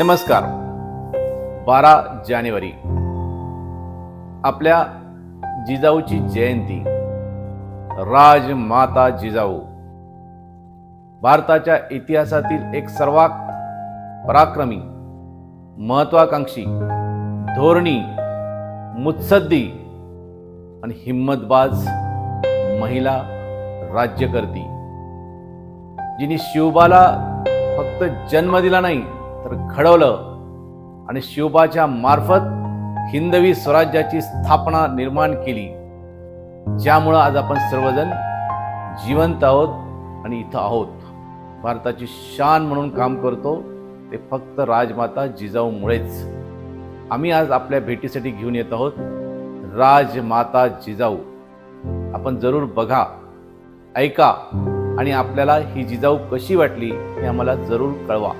नमस्कार. बारा जानेवारी. आपल्या जिजाऊची जयंती. राजमाता जिजाऊ. भारताच्या इतिहासातील एक सर्वात पराक्रमी महत्वाकांक्षी धोरणी मुत्सद्दी आणि हिम्मतबाज महिला राज्यकर्ती जिने शिवबाला फक्त जन्म दिला नाही तर घडवलं. आणि शिवबाच्या मार्फत हिंदवी स्वराज्याची स्थापना निर्माण केली. ज्यामुळं आज आपण सर्वजण जिवंत आहोत आणि इथं आहोत. भारताची शान म्हणून काम करतो ते फक्त राजमाता जिजाऊमुळेच. आम्ही आज आपल्या भेटीसाठी घेऊन येत आहोत राजमाता जिजाऊ. आपण जरूर बघा ऐका आणि आपल्याला ही जिजाऊ कशी वाटली हे आम्हाला जरूर कळवा.